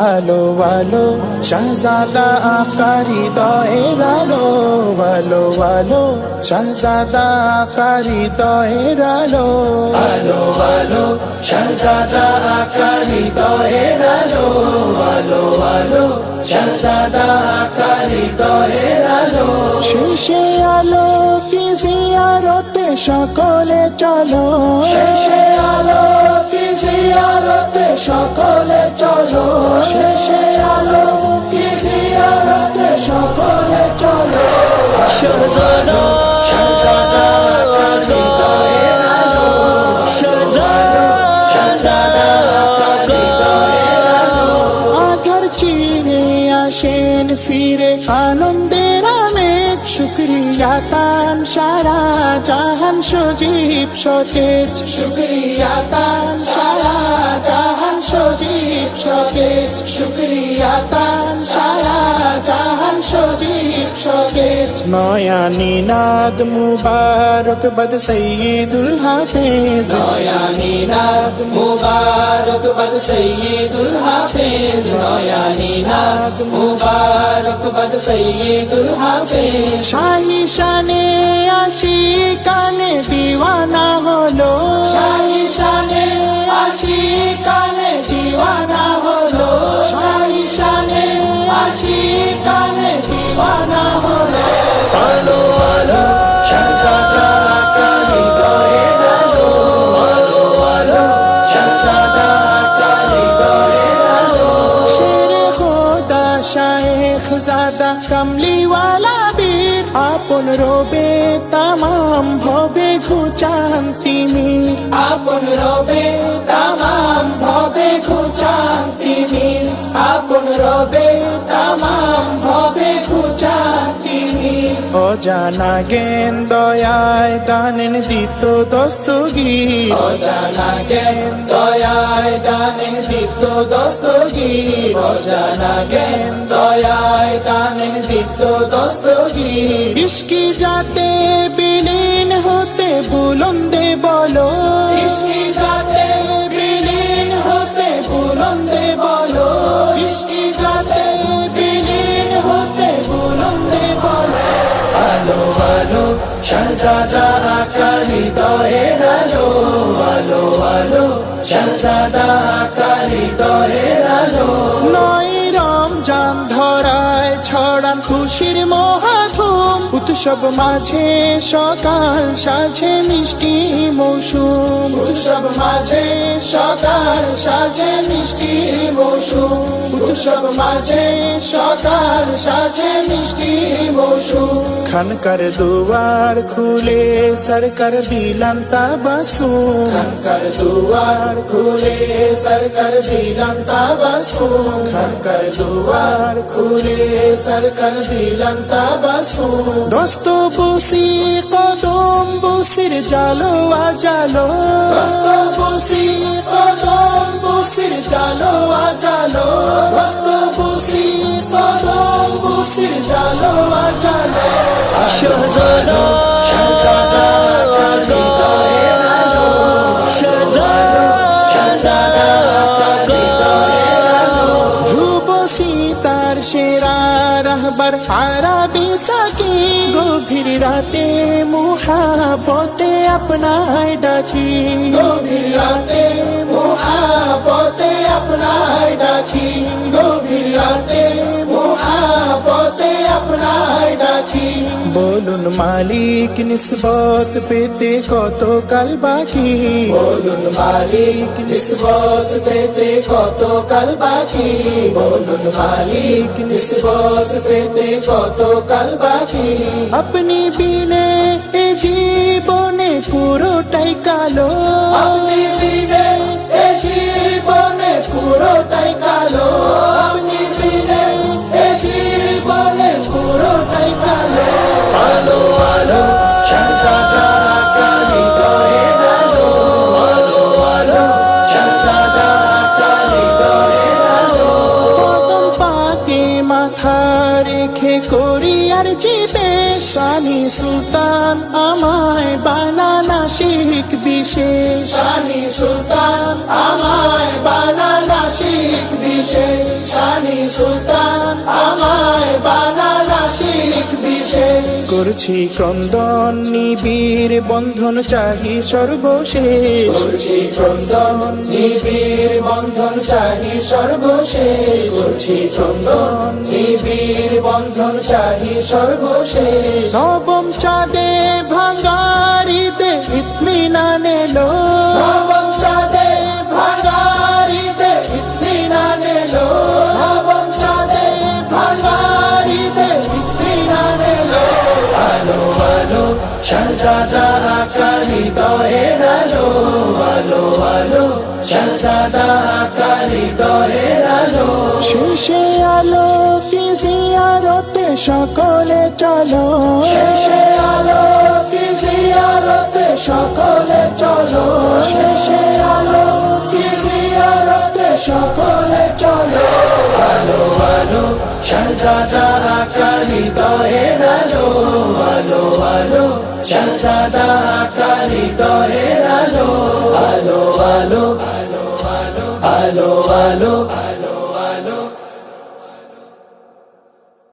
আলো আলো শাহজাদা আকারি দয়ের আলো আলো আলো শাহজাদা আকারি দয়ের আলো আলো আলো শাহজাদা আকারি দয়ের আলো আলো আলো শাহজাদা আকারি দয়ের আলো শেষে আলো কি জিয়ারতে সকলে চলো। শেষে আলো কি জিয়ারতে সকলে চলো। শেষে আলো আসেন ফিরে আনন্দের আমেজ শুক্রিয়া তান সারা জাহান সজীব সতেজ। শুক্রিয়া তান সারা জাহান সজীব সতেজ। শুক্রিয়া তান সারা জাহান সজীব সতেজ। নয়া নিনাদ মুবারক বদ সৈয়দুল হাফেজ। নয়া নিনাদ মুবারক বদ সৈয়দুল হাফেজ মুবারক বদ সৈয়দুল হাফেজ শাহি শানে আশি জাদা কামলিওয়ালা বীর আপন রবে তামাম ভবে ঘুচান তিনি আপন রবে তামাম ভবে ঘুচান তিনি আপন রবে তামাম ভবে ঘুচান তিনি অজানা জ্ঞান দয়ায় দানেন দীপ্ত দস্তগীর। অজানা জ্ঞান দয়ায় দানেন দীপ্ত দস্তগীর। অজানা জ্ঞান দয়ায় দানেন দীপ্ত দস্তগীর ইস্কি যাতে বিলীন হতে বুলন্দে বলো। ইস্কি যাতে বিলীন হতে বুলন্দে বলো। ইস্কি যাতে বিলীন হতে বুলন্দে বলো। আলো আলো শাহজাদা আকারি দয়ের আলো আলো আলো শাহজাদা আকারি দয়ের খুশির মহাধুম উৎসব মাঝে সকাল সাজে মিষ্টি মৌসুম। উৎসব মাঝে সকাল সাজে মিষ্টি মৌসুম। উৎসব মাঝে সকাল সাজে মিষ্টি মৌসুম। খানকার দুয়ার খুলে সরকার বিলান তাবাসু খানকার দুয়ার খুলে সরকার বিলান তাবাসু খানকার দুয়ার খুলে সরকার বিলান তাবাসু দোস্ত বসি কদম বসির জালো আজালো। দোস্ত বসি কদম বসির জালো আজালো। দোস্ত বসি কদম বসির জালো আজালো। শাহজাদা শাহজাদা শাহজাদা কালি দয়ের গভীর রাতে মুহাবতে আপনায় ডাকি গভীর রাতে মুহাবতে আপনায় ডাকি গভীর রাতে মালিক নিসবত পেতে কত কাল বাকি? বলুন মালিক নিসবত পেতে কত কাল বাকি? বলুন মালিক নিসবত পেতে কত কাল বাকি? আপনি বিনে এ জীবনে পুরোটাই কালো। আপনি বিনে সুলতান আমায় বানানা শিখ বিশেষ। সানি সুলতান আমায় বানানা শিখ বিশেষ। সানি সুলতান আমায় বানানা শিখ বিশেষ। করছি ক্রন্দন নিবিড় বন্ধন চাহি সর্বশেষ। করছি ক্রন্দন নিবিড় বন্ধন চাহি সর্বশেষ। করছি ক্রন্দন বন্ধন চাহি সর্বশেষ। নবম চাঁদে ভাঙ্গারিতে ইতমিনানে লো। নবম চাঁদে ভাঙ্গারিতে ইতমিনানে লো। নবম চাঁদে ভাঙ্গারিতে ইতমিনানে লো। আলো আলো শাহজাদা আকারি দয়ের আলো আলো আলো শাহজাদা আকারি দয়ের আলো শেষে আলো কি জিয়ারতে সকলে চলো। শেষে আলো কি জিয়ারতে সকলে চলো। শেষে আলো কি জিয়ারতে সকলে চলো। আলো আলো, শাহজাদা আকারি দয়ের আলো। আলো আলো, শাহজাদা আকারি দয়ের আলো। আলো আলো আলো আলো আলো আলো